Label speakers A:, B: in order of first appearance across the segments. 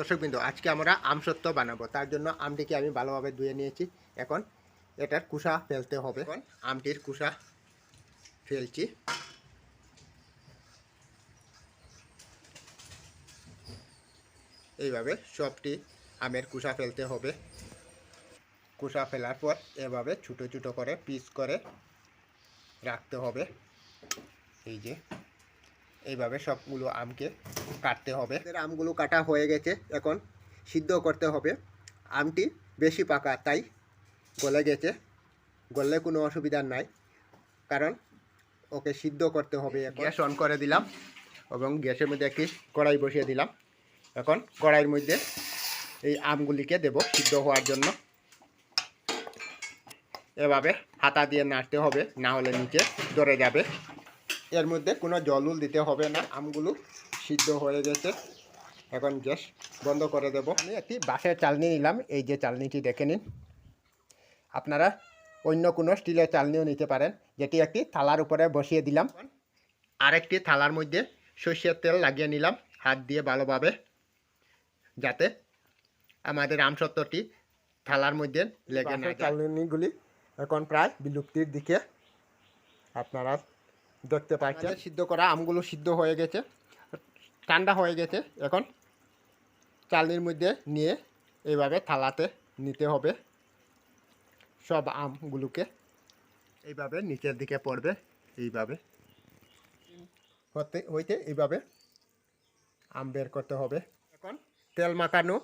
A: দর্শকবৃন্দ আজকে আমরা আমসত্ব বানাবো। তার জন্য আমটিকে আমি ভালোভাবে ধুয়ে নিয়েছি। এখন এটার কুসা ফেলতে হবে। এখন আমটির কুসা ফেলছি। এইভাবে সবটি আমের কুসা ফেলতে হবে। কুসা ফেলার পর এভাবে ছোটো ছোটো করে পিস করে রাখতে হবে। এই যে এইভাবে সবগুলো আমকে কাটতে হবে। আমগুলো কাটা হয়ে গেছে এখন সিদ্ধ করতে হবে। আমটি বেশি পাকা তাই গলে গেছে। গললে কোনো অসুবিধা নাই কারণ ওকে সিদ্ধ করতে হবে গ্যাস অন করে দিলাম এবং গ্যাসের মধ্যে একটি কড়াই বসিয়ে দিলাম। এখন কড়াইয়ের মধ্যে এই আমগুলিকে দেব সিদ্ধ হওয়ার জন্য। এভাবে হাতা দিয়ে নাড়তে হবে না হলে নিচে ধরে যাবে। এর মধ্যে কোনো জলুল দিতে হবে না আমগুলো সিদ্ধ হয়ে গেছে। এখন গ্যাস বন্ধ করে দেব। আমি একটি বাঁশের চালনি নিলাম এই যে চালনিটি দেখে নিন। আপনারা অন্য কোনো স্টিলের চালনিও নিতে পারেন যেটি একটি থালার উপরে বসিয়ে দিলাম। আরেকটি থালার মধ্যে সর্ষের তেল লাগিয়ে নিলাম হাত দিয়ে ভালোভাবে যাতে আমাদের আমসত্বটি থালার মধ্যে লেগে না চালনিগুলি এখন প্রায় বিলুপ্তির দিকে আপনারা দেখতে পাচ্ছেন সিদ্ধ করা আমগুলো সিদ্ধ হয়ে গেছে। ঠান্ডা হয়ে গেছে। এখন চালনির মধ্যে নিয়ে এইভাবে থালাতে নিতে হবে। সব আমগুলোকে এইভাবে নিচের দিকে পড়বে এইভাবে। হতে হইতে এইভাবে আম বের করতে হবে। এখন তেল মাখানো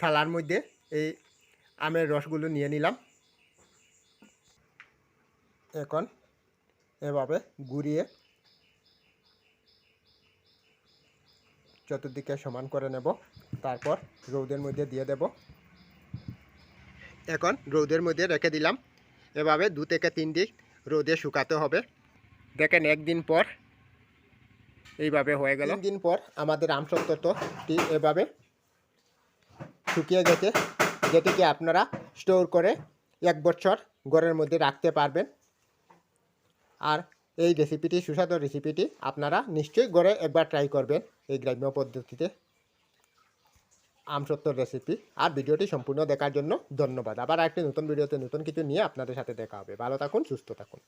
A: থালার মধ্যে এই আমের রসগুলো নিয়ে নিলাম। এখন এভাবে ঘুরিয়ে চতুর্দিকে সমান করে নেব। তারপর রৌদের মধ্যে দিয়ে দেব। এখন রৌদের মধ্যে রেখে দিলাম। এভাবে দু থেকে তিন দিন রোদে শুকাতে হবে। দেখেন, একদিন পর এইভাবে হয়ে গেল। দিন পর আমাদের আমসত্বটি এভাবে শুকিয়ে গেছে, যেটিকে আপনারা স্টোর করে এক বছর ঘরের মধ্যে রাখতে পারবেন। আর এই রেসিপিটি সুস্বাদু রেসিপিটি আপনারা নিশ্চয়ই গড়ে একবার ট্রাই করবেন এই গ্রাম্য পদ্ধতিতে আমসত্তর রেসিপি আর ভিডিওটি সম্পূর্ণ দেখার জন্য ধন্যবাদ। আবার একটি নতুন ভিডিওতে নতুন কিছু নিয়ে আপনাদের সাথে দেখা হবে। ভালো থাকুন, সুস্থ থাকুন।